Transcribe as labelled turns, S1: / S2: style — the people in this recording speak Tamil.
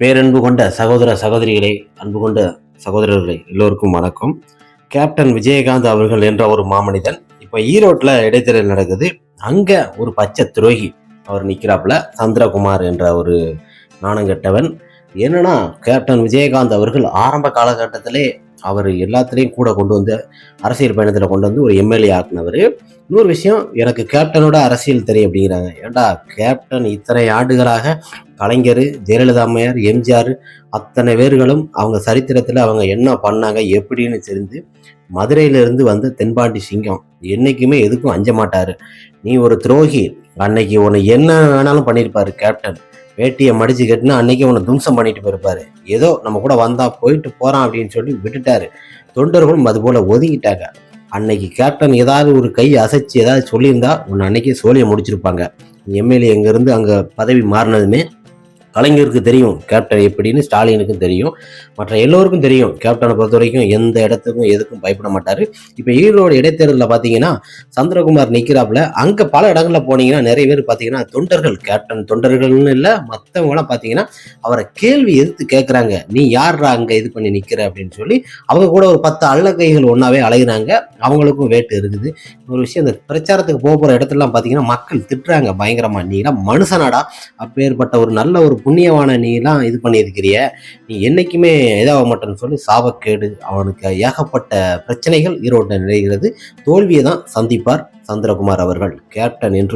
S1: பேரன்பு கொண்ட சகோதர சகோதரிகளே அன்பு கொண்ட சகோதரர்களே எல்லோருக்கும் வணக்கம். கேப்டன் விஜயகாந்த் அவர்கள் என்ற ஒரு மாமனிதன் இப்போ ஈரோட்டில் இடைத்தேர்தல் நடக்குது. அங்கே ஒரு பச்சை துரோகி அவர் நிற்கிறாப்புல சந்திரகுமார் என்ற ஒரு நாணங்கெட்டவன் என்னன்னா கேப்டன் விஜயகாந்த் அவர்கள் ஆரம்ப காலகட்டத்திலே அவர் எல்லாத்துலேயும் கூட கொண்டு வந்து அரசியல் பயணத்தில் கொண்டு வந்து ஒரு எம்எல்ஏ ஆக்குனவர். இன்னொரு விஷயம் எனக்கு கேப்டனோட அரசியல் தெரியும் அப்படிங்கிறாங்க. ஏன்டா கேப்டன் இத்தனை ஆண்டுகளாக கலைஞர் ஜெயலலிதா அம்மையார் எம்ஜிஆர் அத்தனை பேர்களும் அவங்க சரித்திரத்தில் அவங்க என்ன பண்ணாங்க எப்படின்னு தெரிந்து மதுரையிலிருந்து வந்த தென்பாண்டி சிங்கம் என்றைக்குமே எதுக்கும் அஞ்ச மாட்டார். நீ ஒரு துரோகி அன்னைக்கு உன்னை என்ன வேணாலும் பண்ணியிருப்பார் கேப்டன். வேட்டியை மடிச்சு கட்டினா அன்னைக்கு உன்னை தும்சம் பண்ணிட்டு போயிருப்பாரு. ஏதோ நம்ம கூட வந்தா போயிட்டு போறான் அப்படின்னு சொல்லி விட்டுட்டாரு. தொண்டர்களும் அது போல ஒதுங்கிட்டாங்க. அன்னைக்கு கேப்டன் ஏதாவது ஒரு கை அசைச்சு ஏதாவது சொல்லியிருந்தா உன்னை அன்னைக்கு சோழியை முடிச்சிருப்பாங்க. எம்எல்ஏ இங்கேருந்து அங்கே பதவி மாறினதுமே கலைஞருக்கு தெரியும் கேப்டன் எப்படின்னு ஸ்டாலினுக்கும் தெரியும். மற்ற எல்லோருக்கும் தெரியும் கேப்டனை பொறுத்த வரைக்கும் எந்த இடத்துக்கும் எதுக்கும் பயப்பட மாட்டார். இப்போ ஈரோடு இடைத்தேர்தலில் பார்த்தீங்கன்னா சந்திரகுமார் நிற்கிறாப்புல அங்கே பல இடங்களில் போனீங்கன்னா நிறைய பேர் பார்த்தீங்கன்னா தொண்டர்கள் கேப்டன் தொண்டர்கள்னு இல்லை மற்றவங்களாம் பார்த்தீங்கன்னா அவரை கேள்வி எதிர்த்து கேட்குறாங்க நீ யார்ரா அங்கே இது பண்ணி நிற்கிற அப்படின்னு சொல்லி அவங்க கூட ஒரு பத்து அள்ளக்கைகள் ஒன்றாவே அலைகிறாங்க அவங்களுக்கும் வேட்டு இருக்குது. ஒரு விஷயம் இந்த பிரச்சாரத்துக்கு போக போகிற இடத்துலலாம் பார்த்தீங்கன்னா மக்கள் திட்டுறாங்க பயங்கரமாக நீங்களாம் மனுஷனாடா? அப்பேற்பட்ட ஒரு நல்ல ஒரு புண்ணியவான நீலாம் இது பண்ணியிருக்கிறிய. நீ என்னைக்குமே இதாக மாட்டேன்னு சொல்லி சாபக்கேடு அவனுக்கு ஏகப்பட்ட பிரச்சனைகள் ஈரோட்டில் நிலைகிறது தோல்வியை தான் சந்திப்பார் சந்திரகுமார் அவர்கள். கேப்டன் என்று